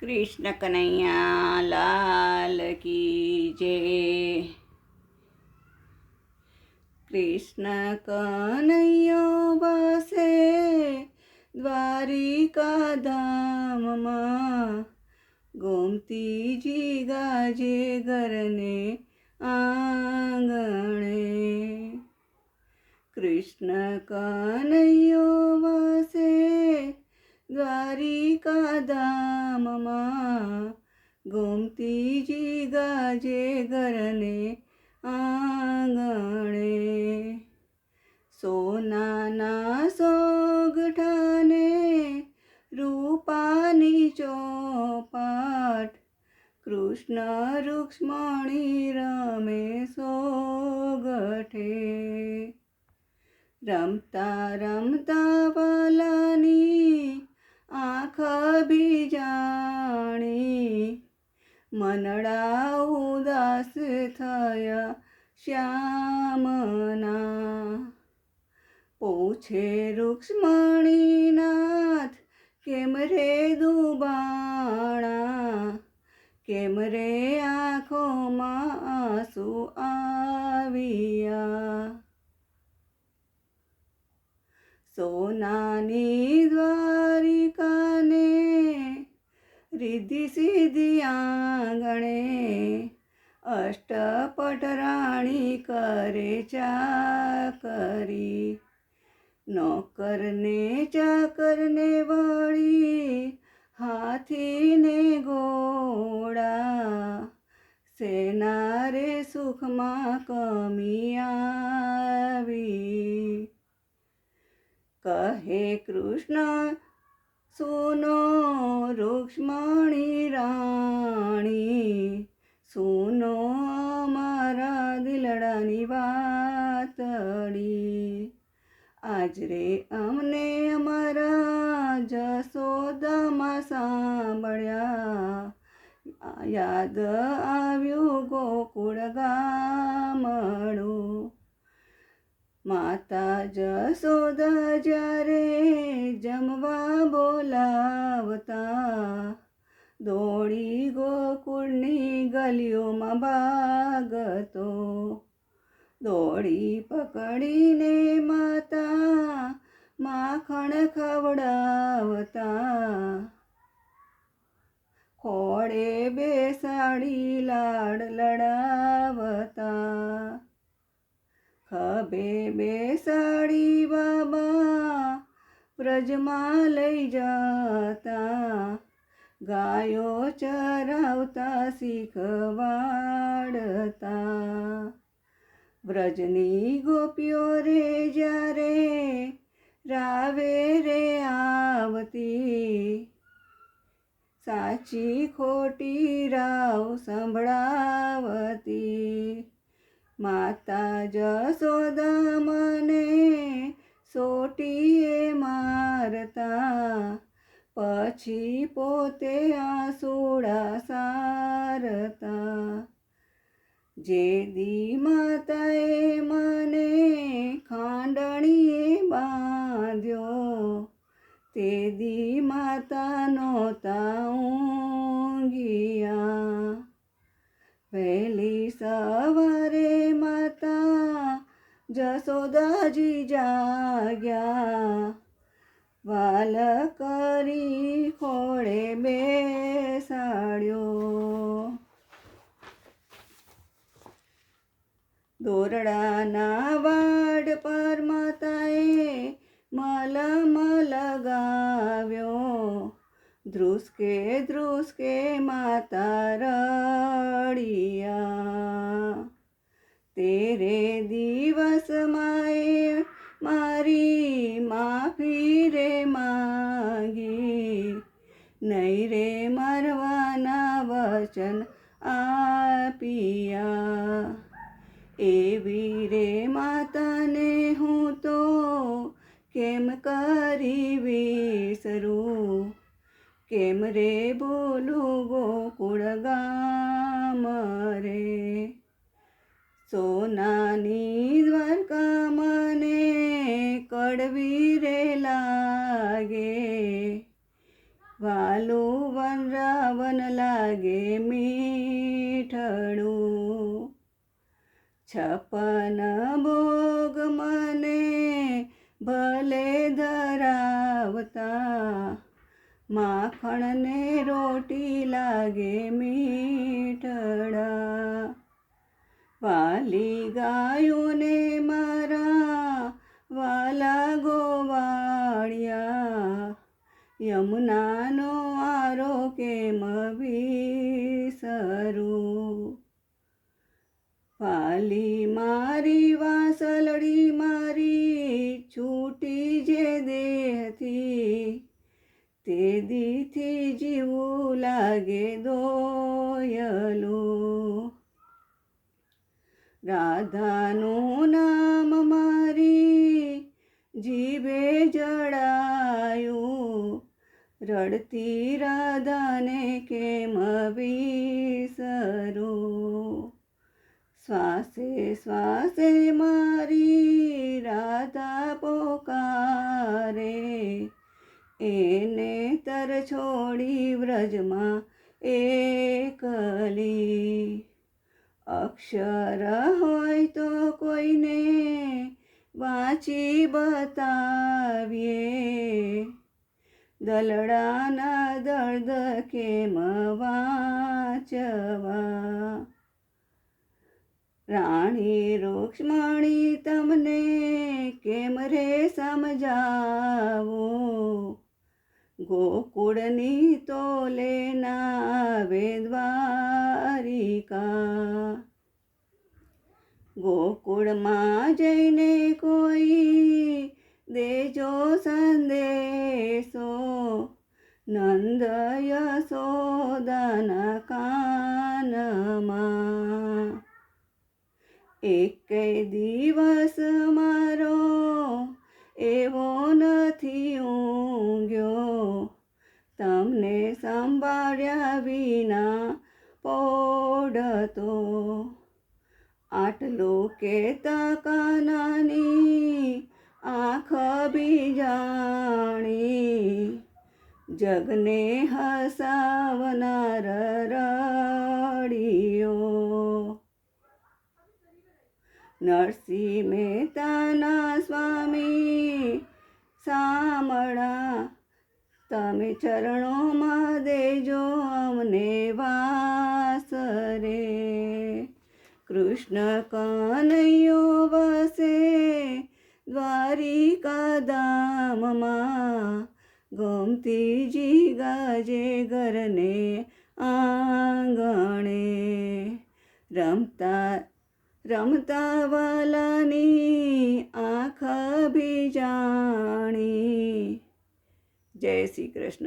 કૃષ્ણ કનૈયા, લાલ કી જય. કૃષ્ણ કનૈયો બસે દ્વારિકા ધામમાં ગોમતીજી ગાજે ઘરને આંગણે. કૃષ્ણ કનૈયો વસે દ્વારિકા ધામમાં ગોમતીજી ગાજે ઘરને આંગણે સોનાના સોગઠાને રૂપાની ચોપાટ કૃષ્ણ રૂક્ષ્મણી રમે સોગઠે રમતા રમતા વાલાની આંખ બીજાણી મનડા ઉદાસ થયા શ્યામના. પૂછે રૂક્ષ્મણીનાથ કેમ રે દુબાણા? કેમ રે આંખોમાં આંસુ આવ્યા? સોનાની દ્વારિકાને રિદ્ધિ સિદ્ધિ આંગણે અષ્ટપટ રાણી કરે ચાકરી. નોકરને ચાકરને વળી હાથીને ગોળા સેના રે સુખમાં કમી આવી. કહે કૃષ્ણ, સુનો રૂક્ષ્મણી રાણી, સુનો મારા દિલડાની વાતડી. આજ રે અમને અમારા જસોદામાં સાંભળ્યા. યાદ આવ્યું ગોકુળ ગામડું. માતા જસોદા જ્યારે જમવા બોલાવતા. દોડી ગોકુળની ગલીઓમાં ભાગતો. દોડી પકડીને માતા માખણ ખવડાવતા. ખોડે બેસાડી લાડ લડાવતા. બેસાડી બાબા વ્રજમાં લઈ જતા ગાયો ચરાવતા શીખવાડતા વ્રજની ગોપીઓ રે જ્યારે રાવે રે આવતી સાચી ખોટી રાવ સંભળાવતી માતા જશોદા મને સોટીએ મારતા. પછી પોતે આસોડા સારતા. જે દી માતાએ જસોદાજી જાગ્યા. વાલ કરી ખોળે બેસાડ્યો. દોરડાના વાડ પર માતાએ મલમ લગાવ્યો ધ્રુસકે ધ્રુસકે માતા રડિયા. તેરે દિવસ માએ મારી માફી રે માગી. નહીં રે મરવાના વચન આપિયા. એવી રે માતાને હું તો કેમ કરી વિસરું? કેમ રે બોલું ગોકુળ ગામ રે? સોનાની દ્વારકા મને કડવી રે લાગે. વાલું વન રાવન લાગે મીઠળું છપન ભોગ મને ભલે ધરાવતા. માખણને રોટી લાગે મીઠળા વાલી ગાયોને મારા વાલા ગોવાળિયા, યમુનાનો આરો કેમ વિસરું? વાલી મારી વાસલડી મારી છૂટી જે દેહથી, તે દીથી જીવું લાગે દોયલું. રાધાનું નામ મારી જીભે જડાયું. રડતી રાધાને કેમ વિસરું? શ્વાસે શ્વાસે મારી રાધા પોકારે. એને તર છોડી વ્રજમાં એકલી અક્ષર હોય તો કોઈને વાંચી બતાવીએ. દલડાના દર્દ કેમ વાંચવા? રાણી રૂક્ષ્મણી તમને કેમ રે સમજાવું? ગોકુળની તોલે નાવે દ્વારિકા. ગોકુળમાં જઈને કોઈ દેજો સંદેશો નંદ યશોદાના કાનમાં. એક દિવસ મારો એવો નથી ઊંઘ્યો. તમને સંભાળ્યા વિના પોડતો આટલું કેતા કાનાની આંખ બીજાણી જગને હસાવનાર રડિયો. નરસિંહ મહેતાના સ્વામી સામળા તમે ચરણોમાં દેજો અમને વાસ રે કૃષ્ણ કનૈયો વસે દ્વારિકા દામમાં ગોમતીજી ગાજે ઘરને આંગણે રમતા રમતા વાલાની આંખ ભીજાણી જય શ્રી કૃષ્ણ.